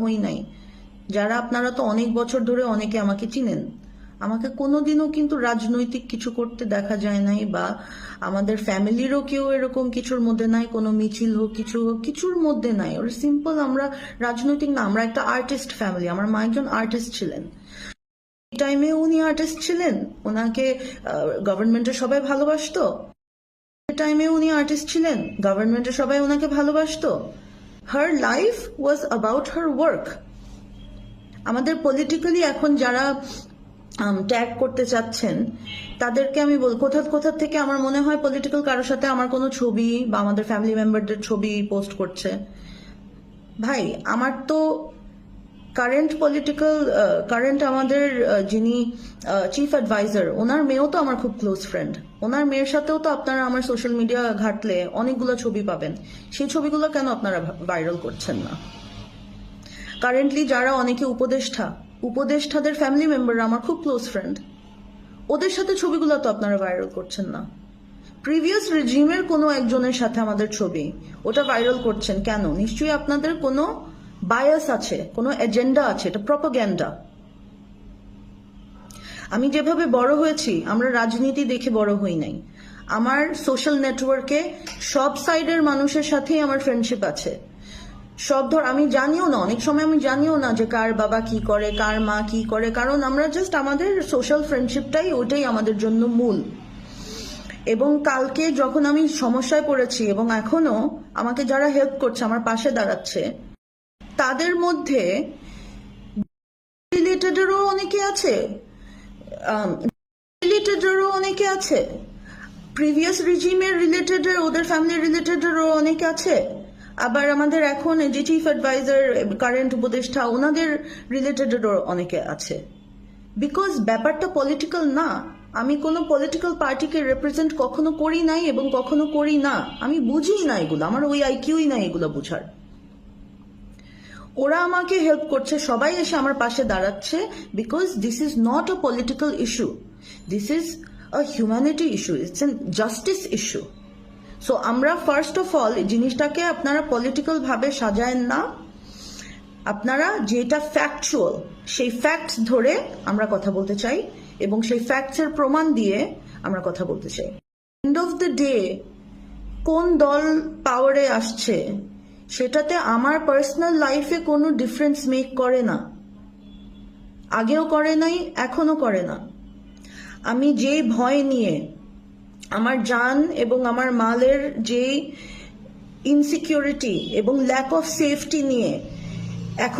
হই নাই। যারা আপনারা তো অনেক বছর ধরে অনেকে আমাকে চিনেন। আমাকে কোনোদিনও কিন্তু রাজনৈতিক কিছু করতে দেখা যায় নাই বা আমাদের ফ্যামিলিরও কেউ এরকম কিছুর মধ্যে নাই, কোনো মিছিল হোক, কিছু হোক, কিছুর মধ্যে নাই। ওর সিম্পল আমরা রাজনৈতিক না, আমরা একটা আর্টিস্ট ফ্যামিলি, আমার মা একজন আর্টিস্ট ছিলেন। টাইমে উনি আর্টিস্ট ছিলেন, ওনাকে গভর্নমেন্টের সবাই ভালোবাসতো। টাইমে উনি আর্টিস্ট ছিলেন গভর্নমেন্টের সবাই ওনাকে ভালোবাসতো। Her life was about her work আমাদের পলিটিক্যালি এখন যারা ট্যাগ করতে চাচ্ছেন, তাদেরকে আমি বল, কোথা কোথা থেকে আমার মনে হয় পলিটিক্যাল কারোর সাথে আমার কোনো ছবি বা আমাদের ফ্যামিলি মেম্বারদের ছবি পোস্ট করছে? ভাই, আমার তো কারেন্ট পলিটিক্যাল কারেন্ট আমাদের যিনি চিফ অ্যাডভাইজার ওনার মেয়েও তো আমার খুব ক্লোজ ফ্রেন্ড ওনার মেয়ের সাথেও তো আপনারা আমার সোশ্যাল মিডিয়া ঘাটলে অনেকগুলো ছবি পাবেন। সেই ছবিগুলো কেন আপনারা ভাইরাল করছেন না? কারেন্টলি যারা অনেকে উপদেষ্টা, উপদেষ্টাদের ফ্যামিলি মেম্বাররা আমার খুব ক্লোজ ফ্রেন্ড ওদের সাথে ছবিগুলো তো আপনারা ভাইরাল করছেন না। প্রিভিয়াস রেজিমের কোনো একজনের সাথে আমাদের ছবি, ওটা ভাইরাল করছেন কেন? নিশ্চয়ই আপনাদের কোনো বায়াস আছে, কোনো এজেন্ডা আছে, এটা প্রপোগ্যান্ডা আমি যেভাবে বড় হয়েছি, আমরা রাজনীতি দেখে বড় হই নাই। আমার সোশ্যাল নেটওয়ার্কে সব সাইডের মানুষের সাথেই আমার ফ্রেন্ডশিপ আছে। সব ধর, আমি জানিও না, অনেক সময় আমি জানিও না যে কার বাবা কি করে, কার মা কি করে, কারণ আমরা জাস্ট আমাদের সোশ্যাল ফ্রেন্ডশিপটাই ওটাই আমাদের জন্য মূল। এবং কালকে যখন আমি সমস্যায় পড়েছি, এবং এখনও আমাকে যারা হেল্প করছে, আমার পাশে দাঁড়াচ্ছে তাদের মধ্যে রিলেটেডেরও অনেকে আছে রিলেটেডেরও অনেকে আছে প্রিভিয়াস রিজিমের রিলেটেড ওদের ফ্যামিলি রিলেটেডেরও অনেকে আছে, আবার আমাদের এখন যে চিফ অ্যাডভাইজার কারেন্ট উপদেষ্টা, ওনাদের রিলেটেডেরও অনেকে আছে। বিকজ ব্যাপারটা পলিটিক্যাল না, আমি কোনো পলিটিক্যাল পার্টিকে রিপ্রেজেন্ট কখনো করি নাই এবং কখনো করি না, আমি বুঝি না এগুলো, আমার ওই আইকিউই নাই এগুলো বুঝার। ওরা আমাকে হেল্প করছে, সবাই এসে আমার পাশে দাঁড়াচ্ছে because this is not a political issue this is a humanity issue it's an justice issue so আমরা ফার্স্ট অফ অল জিনিসটাকে আপনারা পলিটিক্যাল ভাবে সাজায়েন না। আপনারা যেটা ফ্যাকচুয়াল সেই ফ্যাক্টস ধরে আমরা কথা বলতে চাই, এবং সেই ফ্যাক্টসের প্রমাণ দিয়ে আমরা কথা বলতে চাই। এন্ড অফ দ্য ডে কোন দল পাওয়ারে আসছে সেটাতে আমার পার্সোনাল লাইফে কোনো ডিফারেন্স মেক করে না। আগেও করে নাই এখনও করে না। আমি যে ভয় নিয়ে, আমার যান এবং আমার মালের যে ইনসিকিউরিটি এবং ল্যাক অফ সেফটি নিয়ে এখন